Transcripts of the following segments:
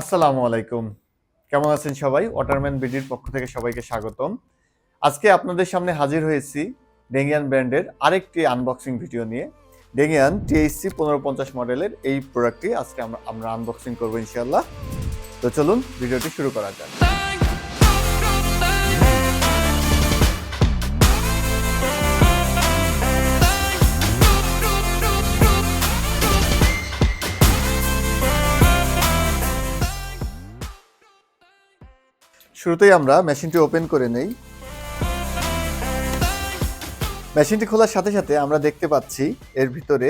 আসসালামু আলাইকুম। কেমন আছেন সবাই? ওয়াটারম্যান বিডির পক্ষ থেকে সবাইকে স্বাগতম। আজকে আপনাদের সামনে হাজির হয়েছি ডেঙ্গিয়ান ব্র্যান্ডের আরেকটি আনবক্সিং ভিডিও নিয়ে। ডেঙ্গিয়ান টিএইচসি পনেরো পঞ্চাশ মডেলের এই প্রোডাক্টটি আজকে আমরা আমরা আনবক্সিং করব ইনশাল্লাহ তো চলুন ভিডিওটি শুরু করা যাক। শুরুতেই আমরা মেশিনটি ওপেন করে নেই। মেশিনটি খোলার সাথে সাথে আমরা দেখতে পাচ্ছি এর ভিতরে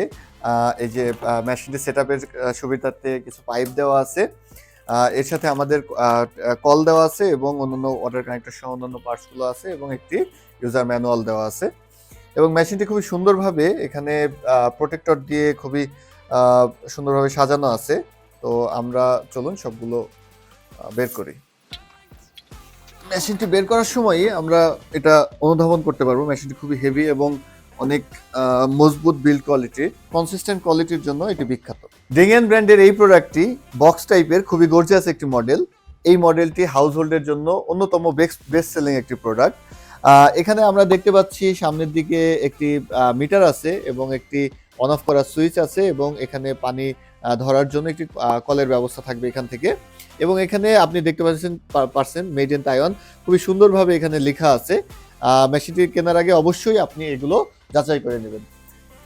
এই যে মেশিনটি সেট আপের সুবিধার্থে কিছু পাইপ দেওয়া আছে। এর সাথে আমাদের কল দেওয়া আছে এবং অন্যান্য ওয়াটার কানেক্টর সহ অন্যান্য পার্টসগুলো আছে এবং একটি ইউজার ম্যানুয়াল দেওয়া আছে। এবং মেশিনটি খুবই সুন্দরভাবে এখানে প্রোটেক্টর দিয়ে খুবই সুন্দরভাবে সাজানো আছে। তো আমরা চলুন সবগুলো বের করি। মেশিনটি বের করার সময় আমরা এটা অনুধাবন করতে পারব। মেশিনটি খুবই হেভি এবং অনেক মজবুত বিল্ড কোয়ালিটির কনসিস্টেন্ট কোয়ালিটির জন্য এটি বিখ্যাত। ডেঙ্গিয়ান ব্র্যান্ডের এই প্রোডাক্টটি বক্স টাইপের খুবই গর্জিয়াস একটি মডেল এই মডেলটি হাউস হোল্ডের জন্য অন্যতম বেস্ট বেস্ট সেলিং একটি প্রোডাক্ট এখানে আমরা দেখতে পাচ্ছি সামনের দিকে একটি মিটার আছে এবং একটি অন অফ করার সুইচ আছে এবং এখানে পানি ধরার জন্য একটি কলের ব্যবস্থা থাকবে এখান থেকে। এবং এখানে আপনি দেখতে পাচ্ছেন পার্সেন্ট মেড ইন তাইওয়ান খুবই সুন্দরভাবে এখানে লেখা আছে। মেশিনটি কেনার আগে অবশ্যই আপনি এগুলো যাচাই করে নেবেন।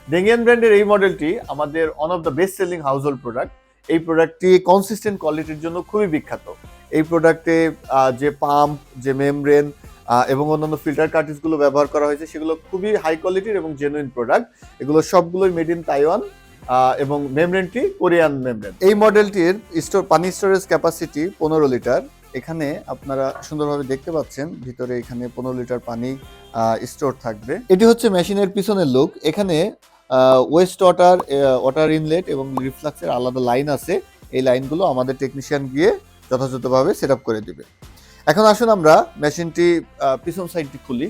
ডেঙ্গিয়ান ব্র্যান্ডের এই মডেলটি আমাদের one of the best selling household product এই প্রোডাক্টটি কনসিস্টেন্ট কোয়ালিটির জন্য খুবই বিখ্যাত। এই প্রোডাক্টে যে পাম্প যে মেমব্রেন এবং অন্যান্য ফিল্টার কার্টিজগুলো ব্যবহার করা হয়েছে, সেগুলো খুবই হাই কোয়ালিটির এবং জেনুইন প্রোডাক্ট এগুলো সবগুলোই মেড ইন তাইওয়ান এবং মেমব্রেনটি কোরিয়ান মেমব্রেন। এই মডেলটির স্টোর পানি স্টোরেজ ক্যাপাসিটি পনেরো লিটার। এখানে আপনারা সুন্দরভাবে দেখতে পাচ্ছেন, ভিতরে এখানে পনেরো লিটার পানি স্টোর থাকবে। এটি হচ্ছে মেশিনের পিছনের লুক। এখানে ওয়েস্ট ওয়াটার ওয়াটার ইনলেট এবং রিফ্লাক্সের আলাদা লাইন আছে। এই লাইনগুলো আমাদের টেকনিশিয়ান গিয়ে যথাযথভাবে সেট করে দিবে। এখন আসুন আমরা মেশিনটি পিছন সাইডটি খুলি।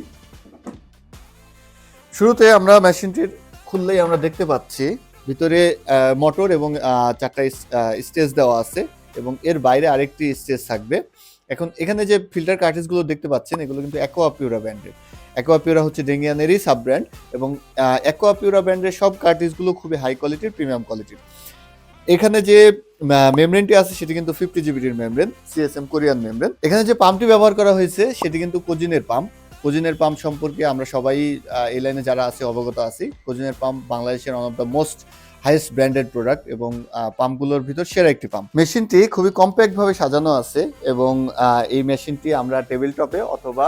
শুরুতে আমরা মেশিনটির খুললেই আমরা দেখতে পাচ্ছি ভিতরে মোটর এবং চারটা স্টেজ দেওয়া আছে এবং এর বাইরে আরেকটি স্টেজ থাকবে। এখন এখানে যে ফিল্টার কার্টেজগুলো দেখতে পাচ্ছেন, এগুলো কিন্তু অ্যাকোয়া পিউরা ব্র্যান্ডের অ্যাকোয়া পিউরা হচ্ছে ডেঙ্গিয়ানেরই সাব ব্র্যান্ড এবং অ্যাকোয়া পিউরা ব্র্যান্ডের সব কার্টেজগুলো খুবই হাই কোয়ালিটির প্রিমিয়াম কোয়ালিটির এখানে যে মেমব্রেনটি আছে, সেটি কিন্তু ফিফটি জিবিটির মেমব্রেন সিএসএম কোরিয়ান মেমব্রেন এখানে যে পাম্পটি ব্যবহার করা হয়েছে, সেটি কিন্তু কোজিনের পাম্প কোজিনের পাম্প সম্পর্কে আমরা সবাই এই লাইনে যারা আছে, অবগত আছি। কোজিনের পাম্প বাংলাদেশের one of the most highest branded product এবং পাম্পগুলোর ভিতর সেরা একটি পাম্প। মেশিনটি খুবই কম্প্যাক্টভাবে সাজানো আছে এবং এই মেশিনটি আমরা টেবিল টপে অথবা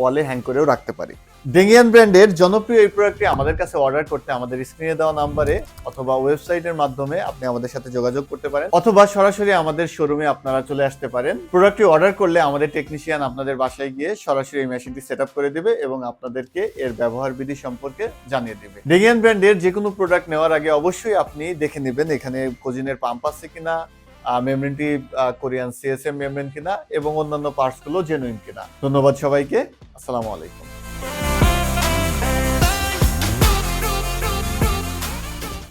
ওয়ালে হ্যাং করেও রাখতে পারি। ডেঙ্গিয়ান ব্র্যান্ডের জনপ্রিয় এই প্রোডাক্টটি আমাদের কাছে অর্ডার করতে আমাদের স্ক্রিনে দেওয়া নাম্বারে অথবা ওয়েবসাইটের মাধ্যমে আপনি আমাদের সাথে যোগাযোগ করতে পারেন। অথবা সরাসরি আমাদের শোরুমে আপনারা চলে আসতে পারেন। প্রোডাক্টটি অর্ডার করলে আমাদের টেকনিশিয়ান আপনাদের বাসায় গিয়ে সরাসরি এই মেশিনটি সেট করে দেবে এবং আপনাদেরকে এর ব্যবহার বিধি সম্পর্কে জানিয়ে দেবে। ডেঙ্গিয়ান ব্র্যান্ডের যে কোনো প্রোডাক্ট নেওয়ার আগে অবশ্যই আপনি দেখে নেবেন এখানে কোজিনের পাম্প আছে কিনা মেমরিনটি কোরিয়ান সিএসএম মেমরিন কিনা এবং অন্যান্য পার্টসগুলো জেনুইন কিনা। ধন্যবাদ সবাইকে। আসসালামু আলাইকুম।